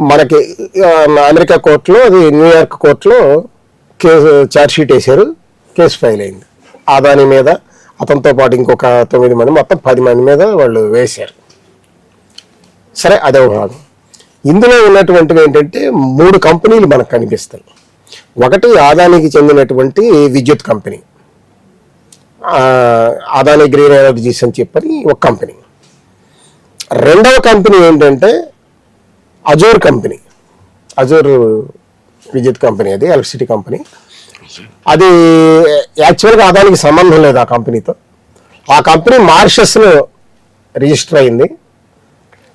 మనకి అమెరికా కోర్టులో అది న్యూయార్క్ కోర్టులో కేసు ఛార్జ్షీట్ వేశారు. కేసు ఫైల్ అయింది. ఆదాని మీద అతనితో పాటు ఇంకొక తొమ్మిది మంది మొత్తం పది మంది మీద వాళ్ళు వేశారు. సరే అదే భాగం. ఇందులో ఉన్నటువంటివి ఏంటంటే మూడు కంపెనీలు మనకు కనిపిస్తాయి. ఒకటి ఆదానికి చెందినటువంటి విద్యుత్ company. Adani Adani green energies అని చెప్పని ఒక కంపెనీ. రెండవ కంపెనీ ఏంటంటే అజూర్ కంపెనీ. అజూర్ విద్యుత్ కంపెనీ అది ఎలక్ట్రిసిటీ కంపెనీ. అది యాక్చువల్గా అదానికి సంబంధం లేదు ఆ కంపెనీతో. ఆ కంపెనీ మారిషస్లో రిజిస్టర్ అయింది.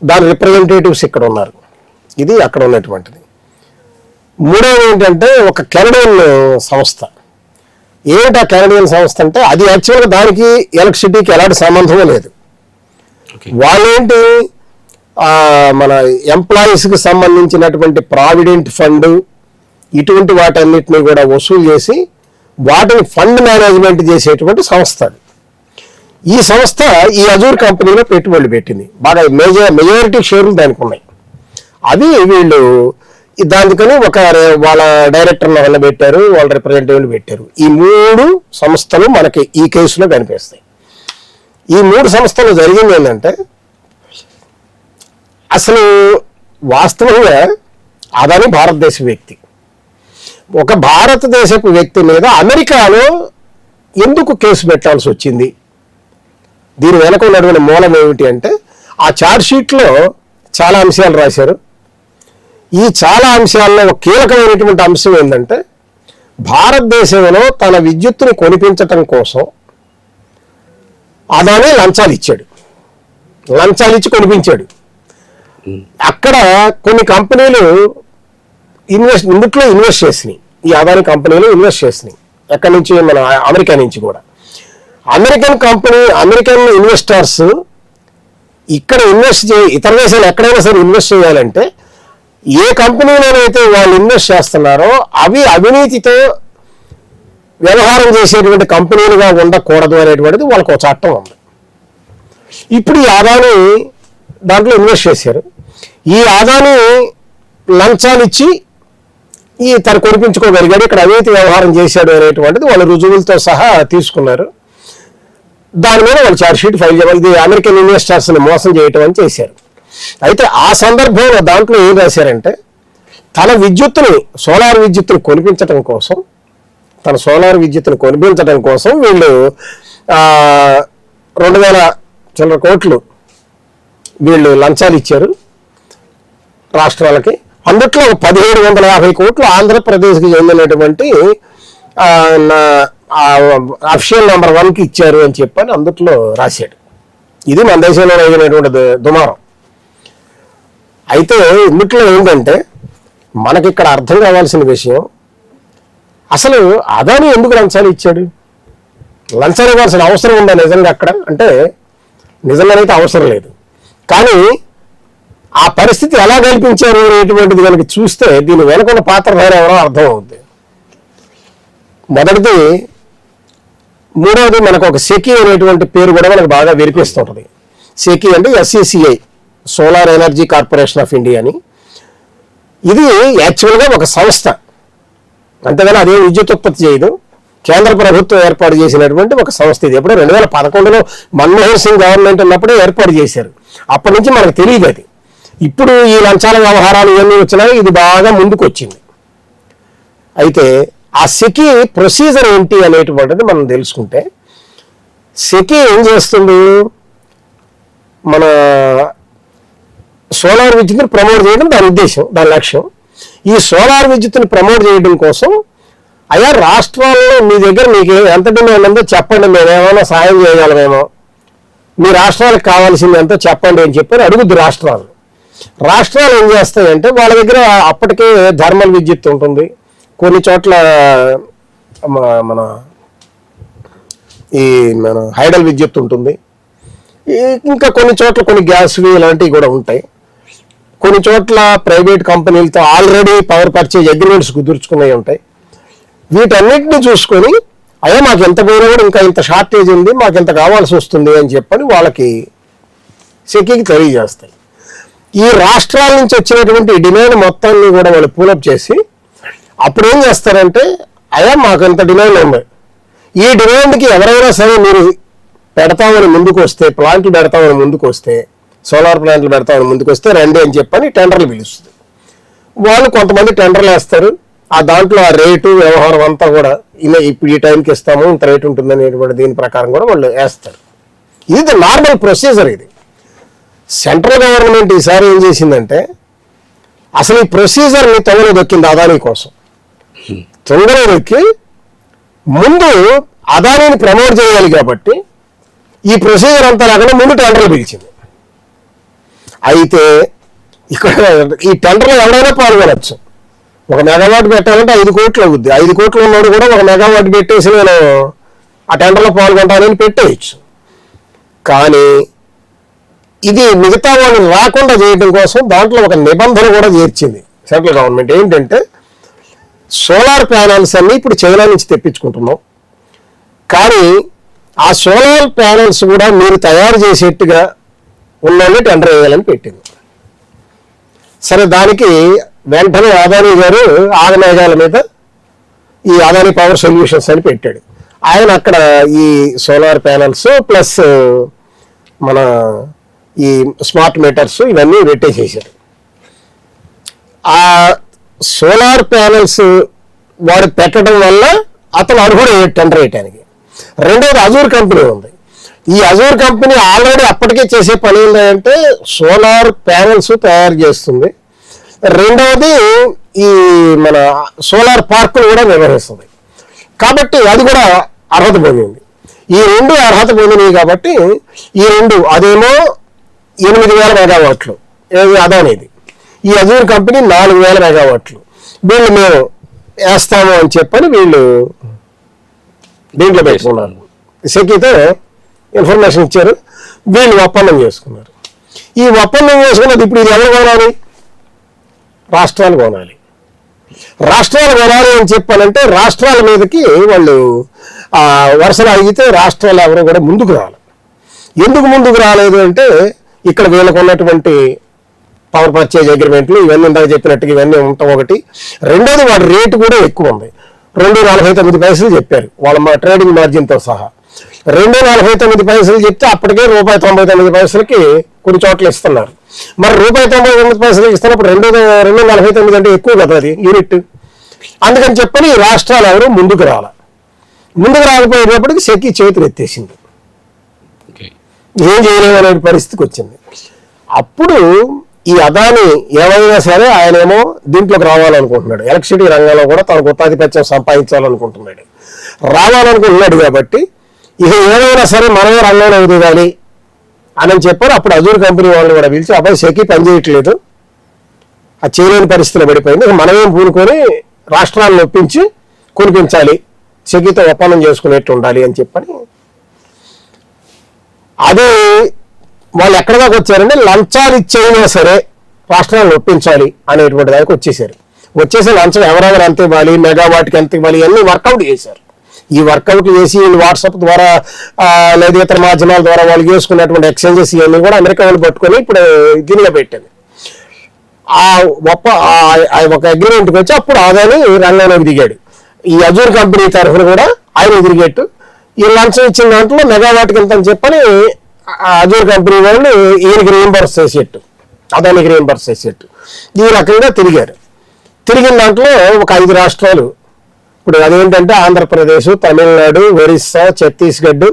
దాని రిప్రజెంటేటివ్స్ ఇక్కడ ఉన్నారు. ఇది అక్కడ ఉన్నటువంటిది. మూడవది ఏంటంటే ఒక కెనడియన్ సంస్థ. ఏమిటి ఆ కెనడియన్ సంస్థ అంటే అది యాక్చువల్గా దానికి ఎలక్ట్రిసిటీకి ఎలాంటి సంబంధమే లేదు. వాళ్ళేంటి? మన ఎంప్లాయీస్కి సంబంధించినటువంటి ప్రావిడెంట్ ఫండ్ ఇటువంటి వాటన్నిటిని కూడా వసూలు చేసి వాటిని ఫండ్ మేనేజ్మెంట్ చేసేటువంటి సంస్థ ఈ సంస్థ ఈ అజూర్ కంపెనీలో పెట్టుబడులు పెట్టింది. బాగా మేజర్ మెజారిటీ షేర్లు దానికి ఉన్నాయి. అది వీళ్ళు దానికని ఒక వాళ్ళ డైరెక్టర్ల వల్ల పెట్టారు వాళ్ళ రిప్రజెంటేటివ్లు పెట్టారు. ఈ మూడు సంస్థలు మనకి ఈ కేసులో కనిపిస్తాయి. ఈ మూడు సంస్థలు జరిగింది ఏంటంటే అసలు వాస్తవంగా అదని భారతదేశ వ్యక్తి. ఒక భారతదేశపు వ్యక్తి మీద అమెరికాలో ఎందుకు కేసు పెట్టాల్సి వచ్చింది? దీని వెనక ఉన్నటువంటి మూలం ఏమిటి అంటే ఆ చార్జ్షీట్లో చాలా అంశాలు రాశారు. ఈ చాలా అంశాల్లో ఒక కీలకమైనటువంటి అంశం ఏంటంటే భారతదేశంలో తన విద్యుత్తుని కొనిపించటం కోసం అదానే లంచాలు ఇచ్చాడు. లంచాలు ఇచ్చి కొనిపించాడు. అక్కడ కొన్ని కంపెనీలు ఇన్వెస్ట్ ఇందుట్లో ఇన్వెస్ట్ చేసినాయి. ఈ అదాని కంపెనీలు ఇన్వెస్ట్ చేసినాయి. ఎక్కడి నుంచి? మన అమెరికా నుంచి కూడా. అమెరికన్ కంపెనీ అమెరికన్ ఇన్వెస్టర్స్ ఇక్కడ ఇన్వెస్ట్ చే ఇతర దేశాలు ఎక్కడైనా సరే ఇన్వెస్ట్ చేయాలంటే ఏ కంపెనీలోనైతే వాళ్ళు ఇన్వెస్ట్ చేస్తున్నారో అవి అవినీతితో వ్యవహారం చేసేటువంటి కంపెనీలుగా ఉండకూడదు అనేటువంటిది వాళ్ళకు ఒక చట్టం ఉంది. ఇప్పుడు ఈ ఆదాని దాంట్లో ఇన్వెస్ట్ చేశారు. ఈ ఆదాని లంచాలు ఇచ్చి ఈ తను కొనిపించుకోగలిగాడు ఇక్కడ అవినీతి వ్యవహారం చేశాడు అనేటువంటిది వాళ్ళ రుజువులతో సహా తీసుకున్నారు. దాని మీద వాళ్ళు ఛార్జ్ షీట్ ఫైల్ చేయాలి ఇది అమెరికన్ ఇన్వెస్టర్స్ని మోసం చేయటం అని చేశారు. అయితే ఆ సందర్భంలో దాంట్లో ఏం రాశారంటే తన విద్యుత్తుని సోలార్ విద్యుత్తుని కొనిపించడం కోసం తన సోలార్ విద్యుత్తుని కొనిపించడం కోసం వీళ్ళు రెండు వేల చిల్లర కోట్లు వీళ్ళు లంచాలు ఇచ్చారు. రాష్ట్రాలకి. అందుట్లో పదిహేడు వందల యాభై కోట్లు ఆంధ్రప్రదేశ్కి చెందినటువంటి అఫిషియల్ నెంబర్ వన్కి ఇచ్చారు అని చెప్పని అందుట్లో రాశాడు. ఇది మన దేశంలో అయినటువంటి దుమారం. అయితే ఇందుట్లో ఏంటంటే మనకి ఇక్కడ అర్థం కావాల్సిన విషయం అసలు అదాని ఎందుకు లంచాలు ఇచ్చాడు? లంచాలు ఇవ్వాల్సిన అవసరం ఉందా నిజంగా అక్కడ? అంటే నిజంగానైతే అవసరం లేదు. కానీ ఆ పరిస్థితి ఎలా కల్పించారు అనేటువంటిది కనుక చూస్తే దీని వెనుకున్న పాత్రధారి ఎవరో అర్థం మొదటిది మూడవది మనకు ఒక సెకి అనేటువంటి పేరు కూడా మనకు బాగా వినిపిస్తుంటది. సెకి అంటే SECI solar energy corporation of India అని. ఇది యాక్చువల్గా ఒక సంస్థ. అంతేగాని అదే విద్యుత్ ఉత్పత్తి చేయదు. కేంద్ర ప్రభుత్వం ఏర్పాటు చేసినటువంటి ఒక సంస్థ ఇది. ఎప్పుడో రెండు వేల పదకొండులో మన్మోహన్ సింగ్ గవర్నమెంట్ ఉన్నప్పుడే ఏర్పాటు చేశారు. అప్పటి నుంచి మనకు తెలియదు అది. ఇప్పుడు ఈ లంచాల వ్యవహారాలు ఇవన్నీ వచ్చినాయి ఇది బాగా ముందుకు వచ్చింది అయితే ఆ సెకి ప్రొసీజర్ ఏంటి అనేటువంటిది మనం తెలుసుకుంటే సెకి ఏం చేస్తుంది? మన సోలార్ విద్యుత్ని ప్రమోట్ చేయడం దాని ఉద్దేశం దాని లక్ష్యం. ఈ సోలార్ విద్యుత్ని ప్రమోట్ చేయడం కోసం అయ్యా రాష్ట్రాల్లో మీ దగ్గర మీకు ఎంత డిమాండ్ ఉందో చెప్పండి మేము ఏమైనా సాయం చేయగలమేమో మీ రాష్ట్రాలకు కావాల్సింది ఎంతో చెప్పండి అని చెప్పి అడుగుద్ది రాష్ట్రాలు. రాష్ట్రాలు ఏం చేస్తాయంటే వాళ్ళ దగ్గర అప్పటికే థర్మల్ విద్యుత్ ఉంటుంది. కొన్ని చోట్ల మన ఈ మన హైడల్ విద్యుత్ ఉంటుంది. ఇంకా కొన్ని చోట్ల కొన్ని గ్యాస్ ఇలాంటివి కూడా ఉంటాయి. కొన్ని చోట్ల ప్రైవేట్ కంపెనీలతో ఆల్రెడీ పవర్ పర్చేజ్ అగ్రిమెంట్స్ కుదుర్చుకునేవి ఉంటాయి. వీటన్నిటిని చూసుకొని అయ్యా మాకు ఎంత పోయినా కూడా ఇంకా ఇంత షార్టేజ్ ఉంది మాకు ఇంత కావాల్సి వస్తుంది అని చెప్పని వాళ్ళకి సెకీకి తెలియజేస్తాయి. ఈ రాష్ట్రాల నుంచి వచ్చినటువంటి డిమాండ్ మొత్తాన్ని కూడా వాళ్ళు పూలప్ చేసి అప్పుడు ఏం చేస్తారంటే అయ్యా మాకు డిమాండ్ ఉంది. ఈ డిమాండ్కి ఎవరైనా సరే మీరు పెడతామని ముందుకు వస్తే ప్లాంట్లు పెడతామని ముందుకు వస్తే సోలార్ ప్లాంట్లు పెడతామని ముందుకు వస్తే రండి అని చెప్పని టెండర్లు పిలుస్తుంది. వాళ్ళు కొంతమంది టెండర్లు వేస్తారు. ఆ దాంట్లో ఆ రేటు వ్యవహారం అంతా కూడా ఇలా ఇప్పుడు ఈ టైంకి ఇస్తాము ఇంత రేటు ఉంటుంది అనేటువంటి దీని ప్రకారం కూడా వాళ్ళు వేస్తారు. ఇది నార్మల్ ప్రొసీజర్ ఇది. సెంట్రల్ గవర్నమెంట్ ఈసారి ఏం చేసిందంటే అసలు ఈ ప్రొసీజర్ని తొంగలో దొక్కింది అదానీ కోసం. తొంగలో దొక్కి ముందు అదానీని ప్రమోట్ చేయాలి కాబట్టి ఈ ప్రొసీజర్ అంతా లేకుండా ముందు టెండర్లు పిలిచింది. అయితే ఇక్కడ ఈ టెండర్లో ఎవరైనా పాల్గొనవచ్చు ఒక మెగావాట్ పెట్టాలంటే ఐదు కోట్లు అవుద్ది. ఐదు కోట్లు ఉన్నోడు కూడా ఒక మెగావాట్ పెట్టేసి నేను ఆ టెండర్లో పాల్గొంటానని పెట్టేయచ్చు. కానీ ఇది మిగతా వాళ్ళు రాకుండా చేయడం కోసం దాంట్లో ఒక నిబంధన కూడా చేర్చింది. సెంట్రల్ గవర్నమెంట్ ఏంటంటే సోలార్ ప్యానల్స్ అన్ని ఇప్పుడు చైనా నుంచి తెప్పించుకుంటున్నాం. కానీ ఆ సోలార్ ప్యానల్స్ కూడా మీరు తయారు చేసేట్టుగా ఉన్నోళ్ళే టెండర్ వేయాలని పెట్టింది. సరే దానికి వెంటనే అదానీ గారు ఆగమేఘాల మీద ఈ అదానీ పవర్ సొల్యూషన్స్ అని పెట్టాడు. ఆయన అక్కడ ఈ సోలార్ ప్యానల్స్ ప్లస్ మన ఈ స్మార్ట్ మీటర్స్ ఇవన్నీ పెట్టేసేసారు. ఆ సోలార్ ప్యానల్స్ వాడు పెట్టడం వల్ల అతను అర్హుడు టెండర్ వేయటానికి. రెండోది అజూర్ కంపెనీ ఉంది. ఈ అజూర్ కంపెనీ ఆల్రెడీ అప్పటికే చేసే పని ఏంటంటే సోలార్ ప్యానల్స్ తయారు చేస్తుంది. రెండవది ఈ మన సోలార్ పార్కులు కూడా నిర్వహిస్తుంది కాబట్టి అది కూడా అర్హత పొందింది. ఈ రెండు అర్హత పొందినవి కాబట్టి ఈ రెండు అదేమో ఎనిమిది వేల మెగావాట్లు. ఏది అదానిది ఈ అజూర్ కంపెనీ నాలుగు వేల మెగావాట్లు. వీళ్ళు మేము వేస్తాము అని చెప్పని వీళ్ళు దీంట్లో పెట్టుకున్నారు. సెక్కితో ఇన్ఫర్మేషన్ ఇచ్చారు. వీళ్ళు ఒప్పందం చేసుకున్నారు. ఈ ఒప్పందం చేసుకున్నది ఇప్పుడు ఇది ఎవరు కొనాలి? రాష్ట్రాలు కొనాలి. రాష్ట్రాలు కొనాలి అని చెప్పాలంటే రాష్ట్రాల మీదకి వాళ్ళు వరుసలు అడిగితే రాష్ట్రాలు ఎవరు కూడా ముందుకు రావాలి. ఎందుకు ముందుకు రాలేదు అంటే ఇక్కడ వీళ్ళకు ఉన్నటువంటి పవర్ పర్చేజ్ అగ్రిమెంట్లు ఇవన్నీ ఇందాక చెప్పినట్టుగా ఇవన్నీ ఉంటాం ఒకటి. రెండోది వాడి రేటు కూడా ఎక్కువ ఉంది. రెండు నలభై తొమ్మిది పైసలు చెప్పారు. వాళ్ళ మా ట్రేడింగ్ మార్జిన్తో సహా. రెండు నలభై తొమ్మిది పైసలు చెప్తే అప్పటికే రూపాయి తొంభై తొమ్మిది పైసలకి కొన్ని చోట్ల ఇస్తున్నారు. మరి రూపాయి తొంభై తొమ్మిది పైసలు ఇస్తున్నప్పుడు రెండు రెండు నలభై తొమ్మిది అంటే ఎక్కువ కదా అది యూనిట్ అందుకని చెప్పని రాష్ట్రాలు ఎవరు ముందుకు రాల. ముందుకు రాకపోయేటప్పటికి సెకి చేతులు ఎత్తేసింది. ఏం చేయలేదు అనే పరిస్థితికి వచ్చింది. అప్పుడు ఈ అదాని ఏమైనా సరే ఆయనేమో దీంట్లోకి రావాలనుకుంటున్నాడు. ఎలక్ట్రిసిటీ రంగంలో కూడా తన గుత్తాధిపత్యం సంపాదించాలనుకుంటున్నాడు. రావాలనుకుంటున్నాడు కాబట్టి ఇక ఏమైనా సరే మనమే రంగంలో ఎదుగాలి అని చెప్పారు. అప్పుడు అజూర్ కంపెనీ వాళ్ళని కూడా పిలిచి అబ్బాయి సెకి పనిచేయట్లేదు ఆ చేయలేని పరిస్థితిలో పడిపోయింది. మనమేం పూనుకొని రాష్ట్రాలను ఒప్పించి కొనిపించాలి. సెకితో ఒప్పందం చేసుకునేట్టు ఉండాలి అని చెప్పని అది వాళ్ళు ఎక్కడ దాకా వచ్చారంటే లంచాలు ఇచ్చైనా సరే రాష్ట్రాన్ని ఒప్పించాలి అనేటువంటి దానికి వచ్చేసారు వచ్చేసి లంచం ఎవరెవరు ఎంత ఇవ్వాలి మెగావాట్కి ఎంత ఇవ్వాలి ఇవన్నీ వర్కౌట్ చేశారు. ఈ వర్కౌట్ చేసి వీళ్ళు వాట్సాప్ ద్వారా లేదా ఇతర మాధ్యమాల ద్వారా వాళ్ళు చేసుకున్నటువంటి ఎక్స్చేంజెస్ ఇవన్నీ కూడా అమెరికా వాళ్ళు పట్టుకొని ఇప్పుడు దీనిలో పెట్టింది ఆ ఒప్ప ఆ- ఒక అగ్రిమెంట్కి వచ్చి అప్పుడు ఆదాని రంగంలోకి దిగాడు. ఈ అజూర్ కంపెనీ తరఫున కూడా ఆయన తిరిగేట్టు ఈ లంచం ఇచ్చిన దాంట్లో మెగావాట్కి ఎంత అని చెప్పని అజూర్ కంపెనీ వాళ్ళు ఈయనకి రీఎంబర్స్ చేసేట్టు. అదానికి రీఎంబర్స్ చేసేట్టు. ఈ రకంగా తిరిగారు. తిరిగిన దాంట్లో ఒక ఐదు రాష్ట్రాలు. ఇప్పుడు అదేంటంటే ఆంధ్రప్రదేశ్ తమిళనాడు ఒరిస్సా ఛత్తీస్గఢ్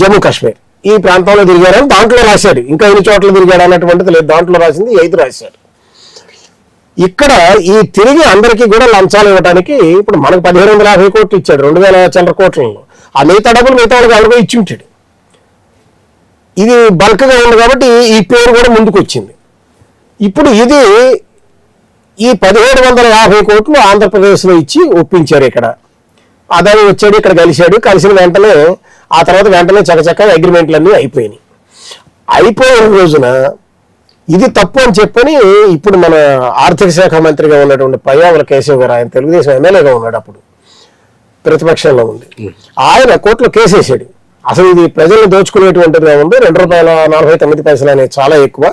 జమ్మూ కాశ్మీర్. ఈ ప్రాంతంలో తిరిగారని దాంట్లో రాశాడు ఇంకా ఎన్ని చోట్ల తిరిగాడు అన్నటువంటిది లేదు. దాంట్లో రాసింది ఐదు రాశాడు ఇక్కడ ఈ తిరిగి అందరికీ కూడా లంచాలు ఇవ్వడానికి ఇప్పుడు మనకు పదిహేను వందల యాభై కోట్లు ఇచ్చాడు రెండు వేల చిల్లర కోట్లలో. ఆ మిగతా డబ్బులు మిగతా వాళ్ళకి ఇచ్చి ఉంటాడు ఇది బల్క్గా ఉంది కాబట్టి ఈ పేరు కూడా ముందుకు వచ్చింది ఇప్పుడు ఇది ఈ పదిహేడు వందల యాభై కోట్లు ఆంధ్రప్రదేశ్లో ఇచ్చి ఒప్పించారు ఇక్కడ. అదాని వచ్చాడు ఇక్కడ కలిశాడు కలిసిన వెంటనే ఆ తర్వాత వెంటనే చకచక అగ్రిమెంట్లు అన్నీ అయిపోయినాయి. అయిపోయిన రోజున ఇది తప్పు అని చెప్పని ఇప్పుడు మన ఆర్థిక శాఖ మంత్రిగా ఉన్నటువంటి పయ్యావుల కేశవ్ గారు ఆయన తెలుగుదేశం ఎమ్మెల్యేగా ఉన్నాడు అప్పుడు. ప్రతిపక్షంలో ఉంది ఆయన కోర్టులో కేసేసాడు అసలు ఇది ప్రజలను దోచుకునేటువంటిదిగా ఉంది రెండు రూపాయల నలభై తొమ్మిది పైసలు అనేది చాలా ఎక్కువ.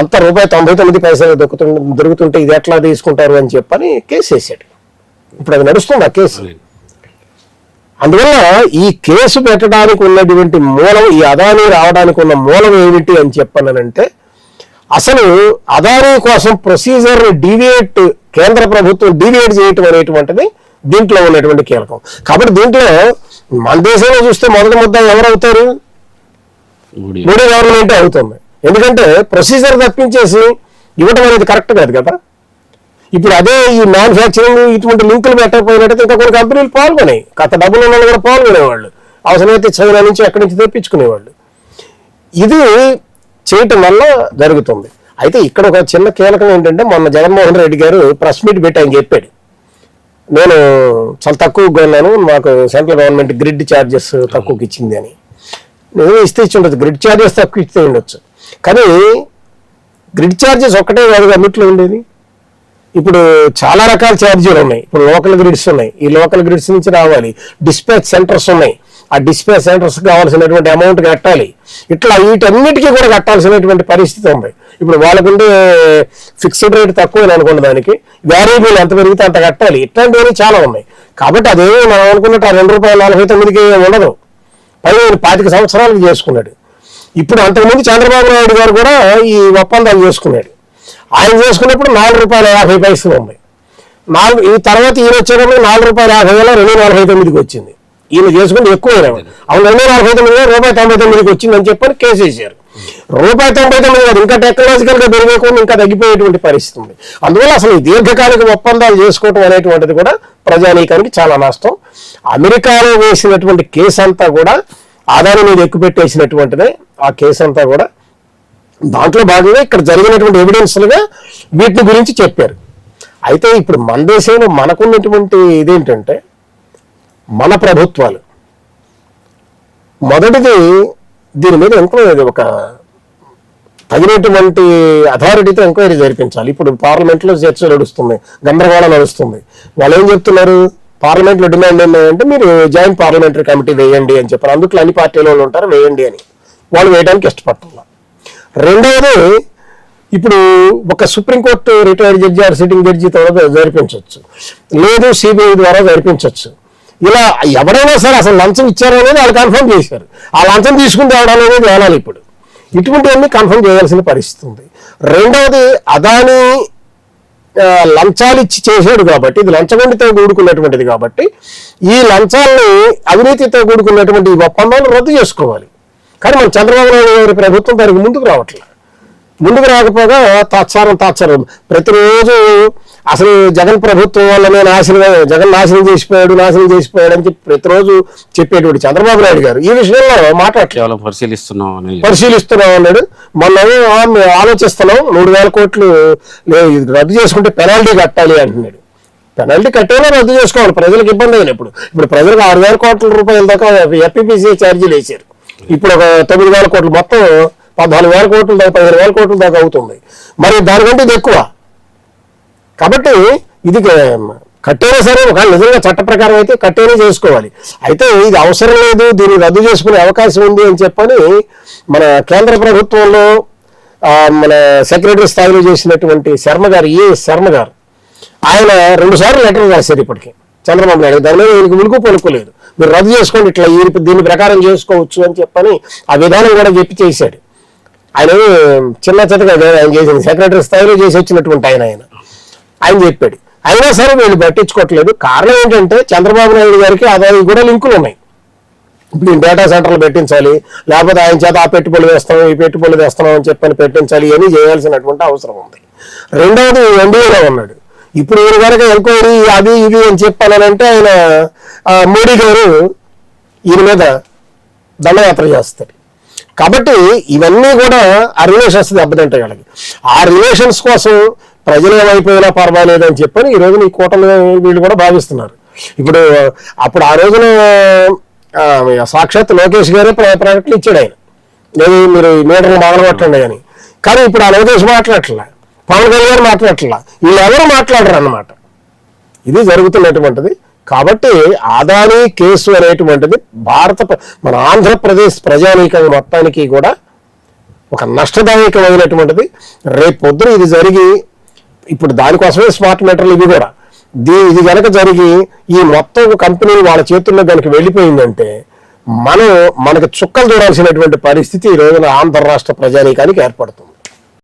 అంత రూపాయి తొంభై తొమ్మిది పైసలు దొరుకుతు దొరుకుతుంటే ఇది ఎట్లా తీసుకుంటారు అని చెప్పని కేసు వేసాడు. ఇప్పుడు అది నడుస్తుంది ఆ కేసు. అందువల్ల ఈ కేసు పెట్టడానికి ఉన్నటువంటి మూలం ఈ అదానీ రావడానికి ఉన్న మూలం ఏమిటి అని చెప్పానంటే అసలు అదానీ కోసం ప్రొసీజర్ డీవియేట్ కేంద్ర ప్రభుత్వం డీవియేట్ చేయటం అనేటువంటిది దీంట్లో ఉన్నటువంటి కీలకం. కాబట్టి దీంట్లో మన దేశంలో చూస్తే మొదటి ముద్ద ఎవరు అవుతారు? మోడీ. గవర్నమెంట్ అవుతుంది. ఎందుకంటే ప్రొసీజర్ తప్పించేసి ఇవ్వటం అనేది కరెక్ట్ కాదు కదా? ఇప్పుడు అదే ఈ మ్యానుఫ్యాక్చరింగ్ ఇటువంటి లింకులు పెట్టకపోయినట్టయితే ఇంకా కొన్ని కంపెనీలు పాల్గొనాయి. గత డబ్బులు ఉన్న వాళ్ళు కూడా పాల్గొనేవాళ్ళు. అవసరమైతే చైనా నుంచి ఎక్కడి నుంచి తెప్పించుకునేవాళ్ళు. ఇది చేయటం వల్ల జరుగుతుంది. అయితే ఇక్కడ ఒక చిన్న కీలకం ఏంటంటే మొన్న జగన్మోహన్ రెడ్డి గారు ప్రెస్ మీట్ పెట్టి ఆయన చెప్పాడు. నేను చాలా తక్కువగా ఉన్నాను మాకు సెంట్రల్ గవర్నమెంట్ గ్రిడ్ ఛార్జెస్ తక్కువకి ఇచ్చింది అని. నేను ఇస్తే ఇచ్చి ఉండొచ్చు గ్రిడ్ ఛార్జెస్ తక్కువ ఇస్తే ఉండొచ్చు. కానీ గ్రిడ్ ఛార్జెస్ ఒక్కటే కాదు అన్నిట్లో ఉండేది. ఇప్పుడు చాలా రకాల ఛార్జీలు ఉన్నాయి. ఇప్పుడు లోకల్ గ్రిడ్స్ ఉన్నాయి. ఈ లోకల్ గ్రిడ్స్ నుంచి రావాలి. డిస్పాచ్ సెంటర్స్ ఉన్నాయి. ఆ డిస్ప్లే సెంటర్స్ కావాల్సినటువంటి అమౌంట్ కట్టాలి. ఇట్లా వీటన్నిటికీ కూడా కట్టాల్సినటువంటి పరిస్థితి ఉంది. ఇప్పుడు వాళ్ళకుండే ఫిక్స్డ్ రేట్ తక్కువ అనుకున్న దానికి వేరియబుల్ ఎంత పెరిగితే అంత కట్టాలి. ఇట్లాంటివన్నీ చాలా ఉన్నాయి. కాబట్టి అదేమో మనం అనుకున్నట్టు ఆ రెండు రూపాయల నలభై తొమ్మిదికి ఉండదు. పదిహేను పాతిక సంవత్సరాలకు చేసుకున్నాడు. ఇప్పుడు అంతకుముందు చంద్రబాబు నాయుడు గారు కూడా ఈ ఒప్పందాలు చేసుకున్నాడు. ఆయన చేసుకున్నప్పుడు నాలుగు రూపాయల యాభై పైసలు ఉంది. నాలుగు ఈ తర్వాత ఈయన వచ్చేటప్పుడు నాలుగు రూపాయల యాభై వేల రెండు నలభై తొమ్మిదికి వచ్చింది. ఈయన చేసుకుని ఎక్కువ అవును రెండు నలభై తొమ్మిది రూపాయి తొంభై తొమ్మిదికి వచ్చిందని చెప్పని కేసు వేసారు రూపాయి తొంభై తొమ్మిది కాదు ఇంకా టెక్నాలజికల్గా పెరిగేకుండా ఇంకా తగ్గిపోయేటువంటి పరిస్థితి ఉంది. అందువల్ల అసలు దీర్ఘకాలిక ఒప్పందాలు చేసుకోవటం అనేటువంటిది కూడా ప్రజానీకానికి చాలా నష్టం. అమెరికాలో వేసినటువంటి కేసు అంతా కూడా ఆదాయం మీద ఎక్కుపెట్టేసినటువంటిదే. ఆ కేసు అంతా కూడా దాంట్లో భాగంగా ఇక్కడ జరిగినటువంటి ఎవిడెన్స్లుగా వీటిని గురించి చెప్పారు. అయితే ఇప్పుడు మన దేశంలో మనకున్నటువంటి ఇదేంటంటే మన ప్రభుత్వాలు. మొదటిది దీని మీద ఎంక్వైరీ ఒక తగినటువంటి అథారిటీతో ఎంక్వైరీ జరిపించాలి. ఇప్పుడు పార్లమెంట్లో చర్చ నడుస్తుంది గందరగోళం నడుస్తుంది వాళ్ళు ఏం చెప్తున్నారు? పార్లమెంట్లో డిమాండ్ ఏంటంటే మీరు జాయింట్ పార్లమెంటరీ కమిటీ వేయండి అని చెప్పారు. అందుట్లో అన్ని పార్టీల వాళ్ళు ఉంటారు వేయండి అని. వాళ్ళు వేయడానికి ఇష్టపడుతున్నారు రెండవది ఇప్పుడు ఒక supreme court retired judge or sitting judge ద్వారా జరిపించవచ్చు లేదు సిబిఐ ద్వారా జరిపించవచ్చు ఇలా ఎవరైనా సరే అసలు లంచం ఇచ్చారు అనేది వాళ్ళు కన్ఫర్మ్ చేశారు. ఆ లంచం తీసుకుని తేవడం అనేది వేలాలి ఇప్పుడు. ఇటువంటివన్నీ కన్ఫర్మ్ చేయాల్సిన పరిస్థితి ఉంది. రెండవది అదాని లంచాలు ఇచ్చి చేశాడు కాబట్టి ఇది లంచగొండితో కూడుకున్నటువంటిది కాబట్టి ఈ లంచాలని అవినీతితో కూడుకున్నటువంటి ఈ ఒప్పందాలు రద్దు చేసుకోవాలి. కానీ మన చంద్రబాబు నాయుడు గారి ప్రభుత్వం దానికి ముందుకు రావట్లేదు. ముందుకు రాకపోగా తాత్సారం తాత్సారం. ప్రతిరోజు అసలు జగన్ ప్రభుత్వం వల్లనే నాశనం జగన్ నాశనం చేసిపోయాడు నాశనం చేసిపోయాడు అని చెప్పి ప్రతిరోజు చెప్పేటువంటి చంద్రబాబు నాయుడు గారు. ఈ విషయంలో మాట్లాడట్లేదు కేవలం పరిశీలిస్తున్నాం పరిశీలిస్తున్నాం అన్నాడు. మొన్న ఏమో, "ఆ, మేము ఆలోచిస్తున్నాం మూడు వేల కోట్లు రద్దు చేసుకుంటే పెనాల్టీ కట్టాలి అంటున్నాడు. పెనాల్టీ కట్టేలా రద్దు చేసుకోవాలి. ప్రజలకు ఇబ్బంది అయినప్పుడు ఇప్పుడు. ప్రజలకు ఆరు వేల కోట్ల రూపాయల దాకా ఎఫ్పిపిసి ఛార్జీలు వేసారు ఇప్పుడు ఒక తొమ్మిది వేల కోట్లు మొత్తం పద్నాలుగు వేల కోట్ల దాకా పదిహేను వేల కోట్ల దాకా అవుతుంది. మరి దానికంటే ఇది ఎక్కువ. కాబట్టి ఇది కట్టేనా సరే ఒకవేళ నిజంగా చట్ట ప్రకారం అయితే కట్టేనే చేసుకోవాలి. అయితే ఇది అవసరం లేదు దీన్ని రద్దు చేసుకునే అవకాశం ఉంది అని చెప్పని మన కేంద్ర ప్రభుత్వంలో మన సెక్రటరీ స్థాయిలో చేసినటువంటి శర్మ గారు ఏ శర్మ గారు ఆయన రెండు సార్లు లెటర్ రాశారు ఇప్పటికి. చంద్రబాబు నాయుడు దాని మీద ఈయనకి ఉలుకు పలుకోలేదు మీరు రద్దు చేసుకోండి ఇట్లా దీని ప్రకారం చేసుకోవచ్చు అని చెప్పని ఆ విధానం కూడా చెప్పి చేశాడు. ఆయన చిన్న చిన్నగా ఆయన చేసింది సెక్రటరీ స్థాయిలో చేసి వచ్చినటువంటి ఆయన ఆయన. ఆయన చెప్పాడు. అయినా సరే వీళ్ళు పట్టించుకోవట్లేదు. కారణం ఏంటంటే చంద్రబాబు నాయుడు గారికి అదాని కూడా లింకులు ఉన్నాయి. ఇప్పుడు ఈ డేటా సెంటర్లు పెట్టించాలి. లేకపోతే ఆయన చేత ఆ పెట్టుబడులు వేస్తాం ఈ పెట్టుబడులు వేస్తున్నాం అని చెప్పని పెట్టించాలి అని చేయాల్సినటువంటి అవసరం ఉంది. రెండవది ఎన్డీఏలో ఉన్నాడు. ఇప్పుడు ఈయన కనుక ఎంక్వైరీ అది ఇది అని అంటే ఆయన మోడీ గారు ఈయన మీద దండయాత్ర చేస్తారు కాబట్టి ఇవన్నీ కూడా ఆ రిలేషన్స్ దెబ్బతింటాయి వాళ్ళకి. ఆ రిలేషన్స్ కోసం ప్రజలు ఏమైపోయినా పర్వాలేదు అని చెప్పని ఈ రోజున ఈ కూటమి వీళ్ళు కూడా భావిస్తున్నారు. ఇప్పుడు అప్పుడు ఆ రోజున సాక్షాత్ లోకేష్ గారే ప్రకటన ఇచ్చాడు ఆయన. లేదు మీరు మీటర్లు మొదలుపెట్టండి అని. కానీ ఇప్పుడు ఆ లోకేష్ మాట్లాడట్లా. పవన్ కళ్యాణ్ మాట్లాడట్లా. వీళ్ళెవరూ మాట్లాడరు అన్నమాట ఇది జరుగుతున్నటువంటిది. కాబట్టి ఆదాని కేసు అనేటువంటిది భారత మన ఆంధ్రప్రదేశ్ ప్రజానీకం మొత్తానికి కూడా ఒక నష్టదాయకమైనటువంటిది. రేపు పొద్దున ఇది జరిగి ఇప్పుడు దానికోసమే స్మార్ట్ మీటర్లు ఇవి కూడా. దీ ఇది గనక జరిగి ఈ మొత్తం కంపెనీ వాళ్ళ చేతుల్లో కనుక వెళ్ళిపోయిందంటే మనం మనకు చుక్కలు చూడాల్సినటువంటి పరిస్థితి ఈ రోజున ఆంధ్ర రాష్ట్ర ప్రజానీకానికి ఏర్పడుతుంది.